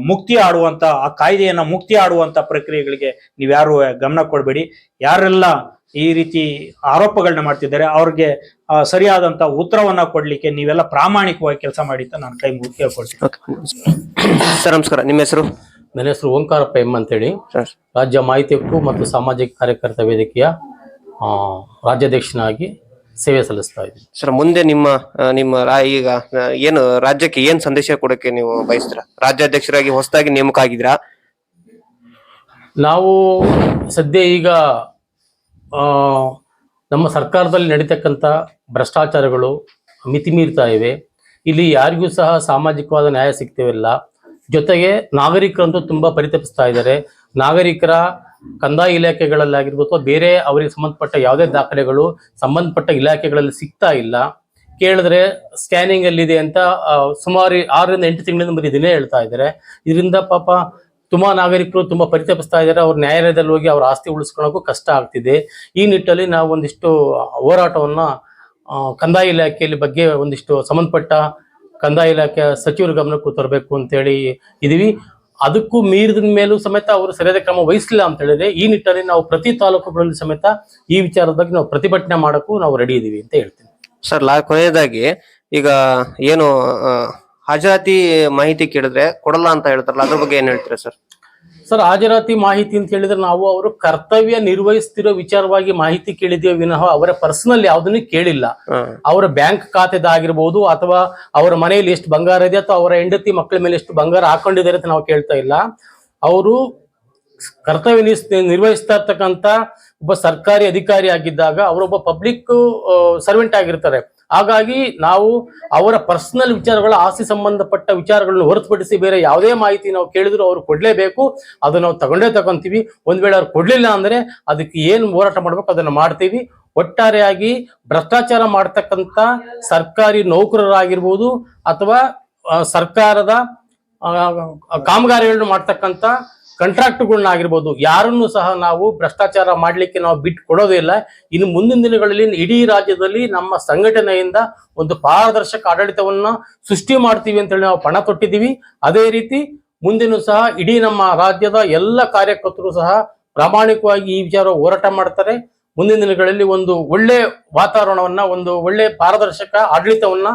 ಮುಕ್ತಿ ಆಡುವಂತ ಆ ಕಾಯ್ದೆಯನ್ನ ಮುಕ್ತಿ ಆಡುವಂತ ಪ್ರಕ್ರಿಯೆಗಳಿಗೆ ನೀವ್ಯಾರು ಗಮನ ಕೊಡಬೇಡಿ. ಯಾರೆಲ್ಲ ಈ ರೀತಿ ಆರೋಪಗಳನ್ನ ಮಾಡ್ತಿದ್ದಾರೆ ಅವ್ರಿಗೆ ಸರಿಯಾದಂತ ಉತ್ತರವನ್ನ ಕೊಡ್ಲಿಕ್ಕೆ ನೀವೆಲ್ಲ ಪ್ರಾಮಾಣಿಕವಾಗಿ ಕೆಲಸ ಮಾಡಿ ಅಂತ ನಾನು ಕೈ ಮುಗಿದು ಕೇಳ್ಕೊಳ್ತೀನಿ. ಸರ್ ನಮಸ್ಕಾರ. ನಿಮ್ಮ ಹೆಸರು? ನನ್ನ ಹೆಸರು ಓಂಕಾರಪ್ಪ ಎಂ ಅಂತೇಳಿ. ರಾಜ್ಯ ಮಾಹಿತಿ ಹಕ್ಕು ಮತ್ತು ಸಾಮಾಜಿಕ ಕಾರ್ಯಕರ್ತ ವೇದಿಕೆಯ ಆ, ರಾಜ್ಯಾಧ್ಯಕ್ಷನಾಗಿ ಸೇವೆ ಸಲ್ಲಿಸ್ತಾ ಇದ್ದೀವಿ ಸರ್ ಮುಂದೆ ನಿಮ್ಮ ಆ, ನಿಮ್ಮ ರಾ- ಈಗ ಆ, ಏನು ರಾಜ್ಯಕ್ಕೆ ಏನ್ ಸಂದೇಶ ಕೊಡಕ್ಕೆ ನೀವು ಬಯಸ್ತೀರಾ? ರಾಜ್ಯಾಧ್ಯಕ್ಷರಾಗಿ ಹೊಸದಾಗಿ ನೇಮಕ ಆಗಿದ್ರ ನಾವು ಸದ್ಯ ಈಗ ಆ, ನಮ್ಮ ಸರ್ಕಾರದಲ್ಲಿ ನಡೀತಕ್ಕಂಥ ಭ್ರಷ್ಟಾಚಾರಗಳು ಮಿತಿ ಮೀರ್ತಾ ಇವೆ. ಇಲ್ಲಿ ಯಾರಿಗೂ ಸಹ ಸಾಮಾಜಿಕವಾದ ನ್ಯಾಯ ಸಿಗ್ತಿವಿಲ್ಲ ಜೊತೆಗೆ ನಾಗರಿಕರಂತೂ ತುಂಬಾ ಪರಿತಪಿಸ್ತಾ ಇದ್ದಾರೆ. ನಾಗರಿಕರ ಕಂದಾಯ ಇಲಾಖೆಗಳಲ್ಲಾಗಿರ್ಬೋದು ಅಥವಾ ಬೇರೆ ಅವರಿಗೆ ಸಂಬಂಧಪಟ್ಟ ಯಾವುದೇ ದಾಖಲೆಗಳು, ಸಂಬಂಧಪಟ್ಟ ಇಲಾಖೆಗಳಲ್ಲಿ ಸಿಗ್ತಾ ಇಲ್ಲ. ಕೇಳಿದ್ರೆ ಸ್ಕ್ಯಾನಿಂಗ್ ಅಲ್ಲಿ ಇದೆ ಅಂತ ಸುಮಾರು ಆರರಿಂದ ಎಂಟು ತಿಂಗಳಿಂದ ಬರೀ ದಿನೇ ಹೇಳ್ತಾ ಇದ್ದಾರೆ. ಇದರಿಂದ ಪಾಪ ತುಂಬಾ ನಾಗರಿಕರು ತುಂಬಾ ಪರಿತಪಿಸ್ತಾ ಇದ್ದಾರೆ. ಅವ್ರ ನ್ಯಾಯಾಲಯದಲ್ಲಿ ಹೋಗಿ ಅವ್ರ ಆಸ್ತಿ ಉಳಿಸ್ಕೊಳ್ಳೋಕ್ಕೂ ಕಷ್ಟ ಆಗ್ತಿದೆ. ಈ ನಿಟ್ಟಲ್ಲಿ ನಾವು ಒಂದಿಷ್ಟು ಹೋರಾಟವನ್ನ ಕಂದಾಯ ಇಲಾಖೆಯಲ್ಲಿ ಬಗ್ಗೆ ಒಂದಿಷ್ಟು ಸಂಬಂಧಪಟ್ಟ ಕಂದಾಯ ಇಲಾಖೆ ಸಚಿವರ ಗಮನಕ್ಕೂ ತರಬೇಕು ಅಂತೇಳಿ ಇದೀವಿ. ಅದಕ್ಕೂ ಮೀರಿದ ಮೇಲೂ ಸಮೇತ ಅವರು ಸರಿಯಾದ ಕ್ರಮ ವಹಿಸಲಿಲ್ಲ ಅಂತ ಹೇಳಿದ್ರೆ ಈ ನಿಟ್ಟಿನಲ್ಲಿ ನಾವು ಪ್ರತಿ ತಾಲೂಕುಗಳಲ್ಲಿ ಸಮೇತ ಈ ವಿಚಾರದ ಬಗ್ಗೆ ನಾವು ಪ್ರತಿಭಟನೆ ಮಾಡೋಕ್ಕೂ ನಾವು ರೆಡಿ ಇದೀವಿ ಅಂತ ಹೇಳ್ತೀನಿ. ಸರ್, ಲಾ, ಕೊನೆಯದಾಗಿ ಈಗ ಏನು ಹಾಜರಾತಿ ಮಾಹಿತಿ ಕೇಳಿದ್ರೆ ಕೊಡಲ್ಲ ಅಂತ ಹೇಳ್ತಾರಲ್ಲ, ಅದ್ರ ಬಗ್ಗೆ ಏನ್ ಹೇಳ್ತೀರಾ ಸರ್? ಸರ್ ಹಾಜರಾತಿ ಮಾಹಿತಿ ಅಂತ ಹೇಳಿದ್ರೆ ನಾವು ಅವರು ಕರ್ತವ್ಯ ನಿರ್ವಹಿಸ್ತಿರೋ ವಿಚಾರವಾಗಿ ಮಾಹಿತಿ ಕೇಳಿದೀವಿ ವಿನಃ ಅವರ ಪರ್ಸನಲ್ ಯಾವ್ದನ್ನು ಕೇಳಿಲ್ಲ. ಅವರ ಬ್ಯಾಂಕ್ ಖಾತೆದಾಗಿರ್ಬೋದು ಅಥವಾ ಅವರ ಮನೆಯಲ್ಲಿ ಎಷ್ಟು ಬಂಗಾರ ಇದೆ ಅಥವಾ ಅವರ ಹೆಂಡತಿ ಮಕ್ಕಳ ಮೇಲೆ ಎಷ್ಟು ಬಂಗಾರ ಹಾಕೊಂಡಿದ್ದಾರೆ ಅಂತ ನಾವು ಕೇಳ್ತಾ ಇಲ್ಲ. ಅವರು ಕರ್ತವ್ಯ ನಿರ್ವಹಿಸ್ತಾ ಇರ್ತಕ್ಕಂಥ ಒಬ್ಬ ಸರ್ಕಾರಿ ಅಧಿಕಾರಿ ಆಗಿದ್ದಾಗ ಅವರೊಬ್ಬ ಪಬ್ಲಿಕ್ ಸರ್ವೆಂಟ್ ಆಗಿರ್ತಾರೆ. ಹಾಗಾಗಿ ನಾವು ಅವರ ಪರ್ಸನಲ್ ವಿಚಾರಗಳ, ಆಸ್ತಿ ಸಂಬಂಧಪಟ್ಟ ವಿಚಾರಗಳನ್ನು ಹೊರತುಪಡಿಸಿ ಬೇರೆ ಯಾವುದೇ ಮಾಹಿತಿ ನಾವು ಕೇಳಿದ್ರು ಅವ್ರು ಕೊಡಲೇಬೇಕು. ಅದನ್ನು ನಾವು ತಗೊಂಡೇ ತಗೊಂತೀವಿ. ಒಂದ್ ವೇಳೆ ಅವ್ರು ಕೊಡ್ಲಿಲ್ಲ ಅಂದ್ರೆ ಅದಕ್ಕೆ ಏನು ಹೋರಾಟ ಮಾಡ್ಬೇಕು ಅದನ್ನ ಮಾಡ್ತೀವಿ. ಒಟ್ಟಾರೆಯಾಗಿ ಭ್ರಷ್ಟಾಚಾರ ಮಾಡ್ತಕ್ಕಂಥ ಸರ್ಕಾರಿ ನೌಕರರಾಗಿರ್ಬೋದು ಅಥವಾ ಸರ್ಕಾರದ ಕಾಮಗಾರಿಗಳನ್ನು ಮಾಡ್ತಕ್ಕಂಥ ಕಾಂಟ್ರಾಕ್ಟ್ಗಳನ್ನ ಆಗಿರ್ಬೋದು ಯಾರನ್ನು ಸಹ ನಾವು ಭ್ರಷ್ಟಾಚಾರ ಮಾಡಲಿಕ್ಕೆ ನಾವು ಬಿಟ್ಟು ಕೊಡೋದೇ ಇಲ್ಲ. ಇನ್ನು ಮುಂದಿನ ದಿನಗಳಲ್ಲಿ ಇಡೀ ರಾಜ್ಯದಲ್ಲಿ ನಮ್ಮ ಸಂಘಟನೆಯಿಂದ ಒಂದು ಪಾರದರ್ಶಕ ಆಡಳಿತವನ್ನ ಸೃಷ್ಟಿ ಮಾಡ್ತೀವಿ ಅಂತೇಳಿ ನಾವು ಪಣ ತೊಟ್ಟಿದ್ದೀವಿ. ಅದೇ ರೀತಿ ಮುಂದಿನ ಸಹ ಇಡೀ ನಮ್ಮ ರಾಜ್ಯದ ಎಲ್ಲ ಕಾರ್ಯಕರ್ತರು ಸಹ ಪ್ರಾಮಾಣಿಕವಾಗಿ ಈ ವಿಚಾರ ಹೋರಾಟ ಮಾಡ್ತಾರೆ. ಮುಂದಿನ ದಿನಗಳಲ್ಲಿ ಒಂದು ಒಳ್ಳೆ ವಾತಾವರಣವನ್ನ ಒಂದು ಒಳ್ಳೆ ಪಾರದರ್ಶಕ ಆಡಳಿತವನ್ನ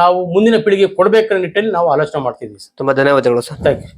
ನಾವು ಮುಂದಿನ ಪೀಳಿಗೆ ಕೊಡ್ಬೇಕನ್ನ ನಿಟ್ಟಿನಲ್ಲಿ ನಾವು ಆಲೋಚನೆ ಮಾಡ್ತಿದ್ದೀವಿ ತುಂಬಾ ಧನ್ಯವಾದಗಳು ಸರ್. Thank you